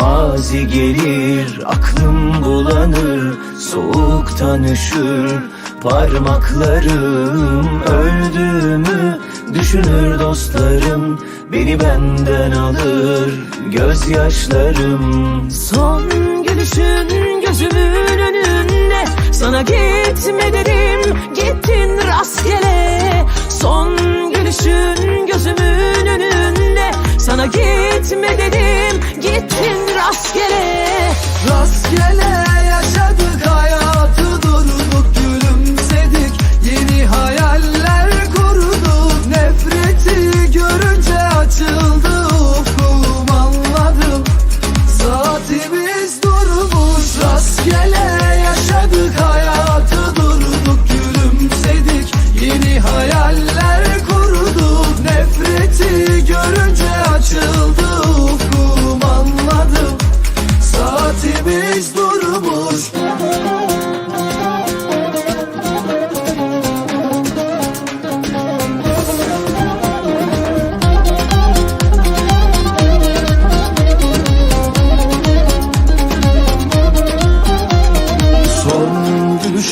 mazi gelir Aklım bulanır Soğuktan üşür Parmaklarım Öldüğümü düşünür dostlarım Beni benden alır Gözyaşlarım. Son gülüşün gözümün önünde Sana gitme dedim gittin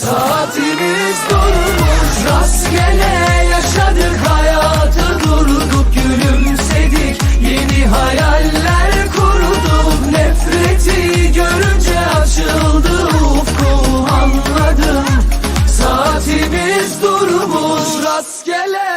Saatimiz durmuş rastgele yaşadık hayatı durduk gülümsedik. Yeni hayaller kurduk nefreti görünce açıldı ufkum anladım. Saatimiz durmuş rastgele